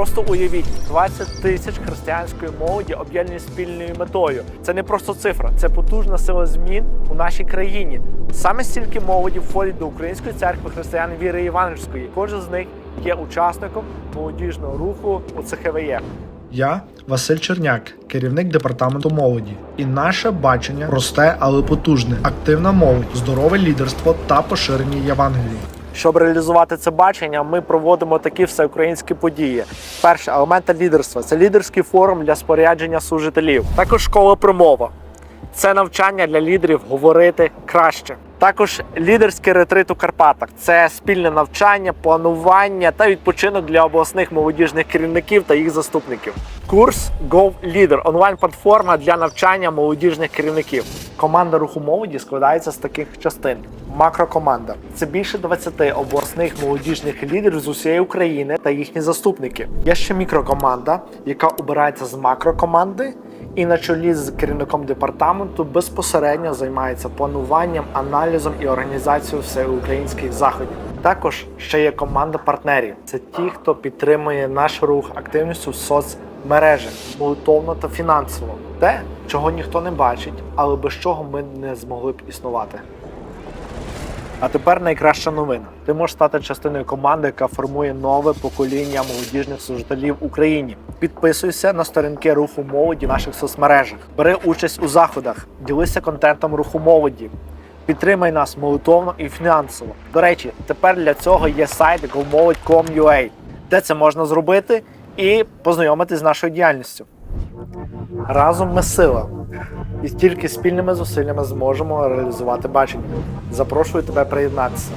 Просто уявіть 20 тисяч християнської молоді об'єднані спільною метою. Це не просто цифра, це потужна сила змін у нашій країні. Саме стільки молоді входить до української церкви християн віри євангельської. Кожен з них є учасником молодіжного руху у ЦХВЄ. Я Василь Черняк, керівник департаменту молоді. І наше бачення просте, але потужне: активна молодь, здорове лідерство та поширення Євангелії. Щоб реалізувати це бачення, ми проводимо такі всеукраїнські події. Перше елементи лідерства це лідерський форум для спорядження служителів. Також школа промова. Це навчання для лідерів говорити краще. Також лідерський ретрит у Карпатах це спільне навчання, планування та відпочинок для обласних молодіжних керівників та їх заступників. Курс Go Leader – онлайн-платформа для навчання молодіжних керівників. Команда руху молоді складається з таких частин: макрокоманда це більше 20 обласних молодіжних лідерів з усієї України та їхні заступники. Є ще мікрокоманда, яка обирається з макрокоманди і на чолі з керівником департаменту безпосередньо займається плануванням, аналізом і організацією всеукраїнських заходів. Також ще є команда партнерів. Це ті, хто підтримує наш рух активністю в соцмережах, молитовно та фінансово. Те, чого ніхто не бачить, але без чого ми не змогли б існувати. А тепер найкраща новина. Ти можеш стати частиною команди, яка формує нове покоління молодіжних служителів в Україні. Підписуйся на сторінки руху молоді в наших соцмережах. Бери участь у заходах, ділися контентом руху молоді. Підтримай нас молитовно і фінансово. До речі, тепер для цього є сайт gomolit.com.ua, де це можна зробити і познайомитись з нашою діяльністю. Разом ми сила. І тільки спільними зусиллями зможемо реалізувати бачення. Запрошую тебе приєднатися.